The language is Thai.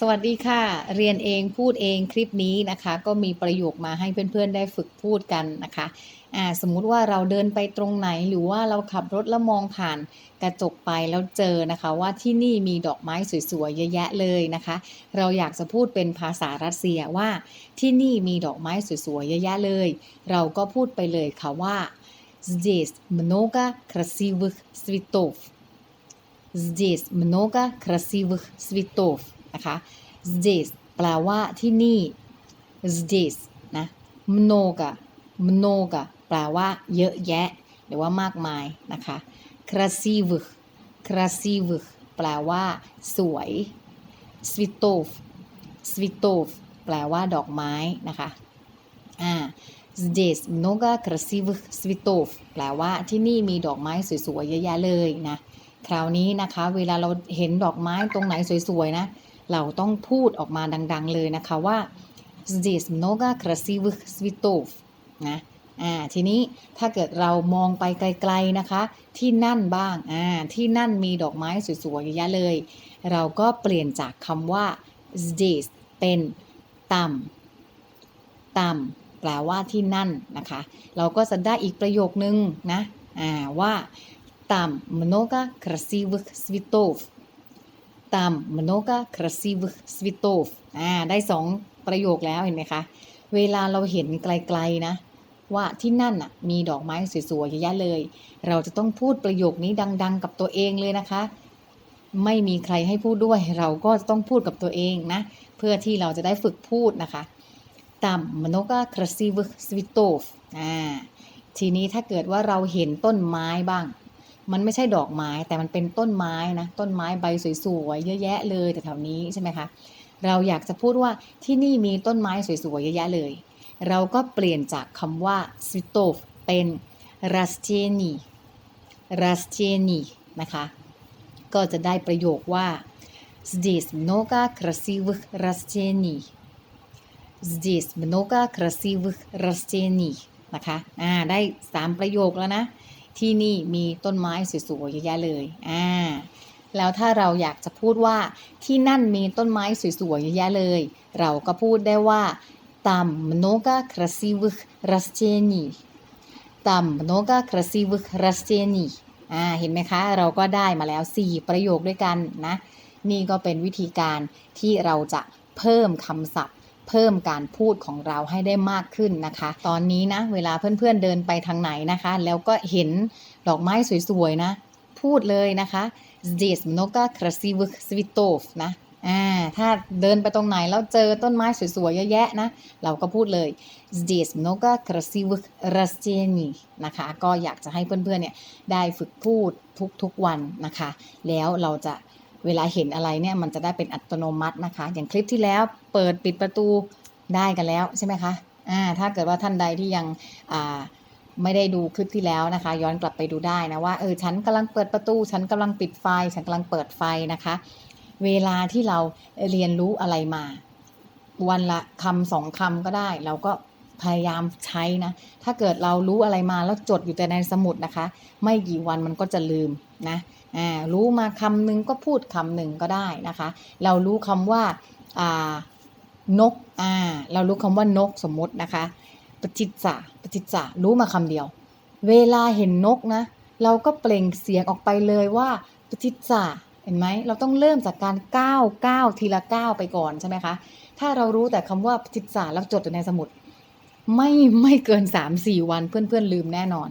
สวัสดีค่ะ เรียนเองพูดเองคลิปนี้นะคะ ก็มีประโยคมาให้เพื่อนๆได้ฝึกพูดกันนะคะอ่าสมมุติว่าเราเดินไปตรงไหนหรือว่าเราขับรถแล้วมองผ่านกระจกไปแล้วเจอนะคะ ว่าที่นี่มีดอกไม้สวยๆเยอะแยะเลยนะคะ เราอยากจะพูดเป็นภาษารัสเซียว่าที่นี่มีดอกไม้สวยๆเยอะแยะเลย เราก็พูดไปเลยค่ะว่า здесь много красивых цветов здесь много красивых цветов นะคะ здесь แปลว่าที่นี่ здесь นะ много много แปลว่าเยอะแยะ หรือว่ามากมายนะคะ красивых красивых แปลว่า สวย цветов цветов แปลว่าดอกไม้นะคะ อ่า здесь много красивых цветов แปลว่าที่นี่มีดอกไม้สวยๆเยอะแยะเลยนะ คราวนี้นะคะ เวลาเราเห็นดอกไม้ตรงไหนสวยๆนะ เราต้องพูดออกมาดังๆเลยนะคะว่า здесь много красивых цветов นะ อ่า ทีนี้ถ้าเกิดเรามองไปไกลๆนะคะ ที่นั่นบ้าง อ่า ที่นั่นมีดอกไม้สวยๆเยอะแยะเลย เราก็เปลี่ยนจากคำว่า здесь เป็นต่ำต่ำแปลว่าที่นั่นนะคะ เราก็จะได้อีกประโยคนึงนะ อ่า ว่า там много красивых цветов там много красивых цветов อ่า ได้สองประโยคแล้วเห็นไหมคะ เวลาเราเห็นไกลๆนะ ว่าที่นั่นน่ะมีดอกไม้สวยๆเยอะแยะเลย เราจะต้องพูดประโยคนี้ดัง ๆ กับตัวเองเลยนะคะ ไม่มีใครให้พูดด้วย เราก็จะต้องพูดกับตัวเองนะ เพื่อที่เราจะได้ฝึกพูดนะคะ там много красивых цветов อ่า ทีนี้ถ้าเกิดว่าเราเห็นต้นไม้บ้าง มันไม่ใช่ดอกไม้แต่มันเป็นต้นไม้นะ ต้นไม้ใบสวยๆเยอะแยะเลยแต่แถวนี้ใช่ไหมคะ เราอยากจะพูดว่าที่นี่มีต้นไม้สวยๆเยอะแยะเลย เราก็เปลี่ยนจากคำว่า цветов เป็น растений растений นะคะ ก็จะได้ประโยคว่า здесь много красивых растений здесь много красивых растений นะคะ อ่า ได้ 3 ประโยคแล้วนะ ที่นี่มีต้นไม้สวยๆเยอะแยะเลยอ่าแล้วถ้าเราอยากจะพูดว่าที่นั่นมีต้นไม้สวยๆเยอะแยะเลย เราก็พูดได้ว่าตัมโนกาคราซิวรัสเจนีตัมโนกาคราซิวรัสเจนีอ่าเห็นไหมคะ เราก็ได้มาแล้ว 4 ประโยคด้วยกันนะ นี่ก็เป็นวิธีการที่เราจะเพิ่มคำศัพท์ เพิ่มการพูดของเราให้ได้มากขึ้นนะคะ ตอนนี้นะ เวลาเพื่อนๆเดินไปทางไหนนะคะ แล้วก็เห็นดอกไม้สวยๆนะ พูดเลยนะคะ здесь много красивых цветов นะ อ่า ถ้าเดินไปตรงไหนแล้วเจอต้นไม้สวยๆเยอะแยะนะ เราก็พูดเลย здесь много красивых растений นะคะ ก็อยากจะให้เพื่อนๆเนี่ยได้ฝึกพูดทุกๆวันนะคะ แล้วเราจะ เวลาเห็นอะไรเนี่ยมันจะได้เป็นอัตโนมัตินะคะ อย่างคลิปที่แล้วเปิดปิดประตูได้กันแล้วใช่ไหมคะอ่าถ้าเกิดว่าท่านใดที่ยังอ่าไม่ได้ดูคลิปที่แล้วนะคะ ย้อนกลับไปดูได้นะว่าเออฉันกำลังเปิดประตู ฉันกำลังปิดไฟ ฉันกำลังเปิดไฟนะคะ เวลาที่เราเรียนรู้อะไรมา วันละคำสองคำก็ได้ เราก็ พยายามใช้นะ ถ้าเกิดเรารู้อะไรมาแล้วจดอยู่แต่ในสมุดนะคะ ไม่กี่วันมันก็จะลืมนะอ่ารู้มาคำหนึ่งก็พูดคำหนึ่งก็ได้นะคะ เรารู้คำว่าอ่านกอ่าเรารู้คำว่านกสมมตินะคะปฏิจจาปฏิจจารู้มาคำเดียว เวลาเห็นนกนะ เราก็เปล่งเสียงออกไปเลยว่าปฏิจจาเห็นไหมเราต้องเริ่มจากการก้าวก้าวทีละก้าวไปก่อนใช่ไหมคะ ถ้าเรารู้แต่คำว่าปฏิจจาแล้วจดอยู่ในสมุด ไม่ไม่เกินสามสี่วันเพื่อนเพื่อนลืมแน่นอน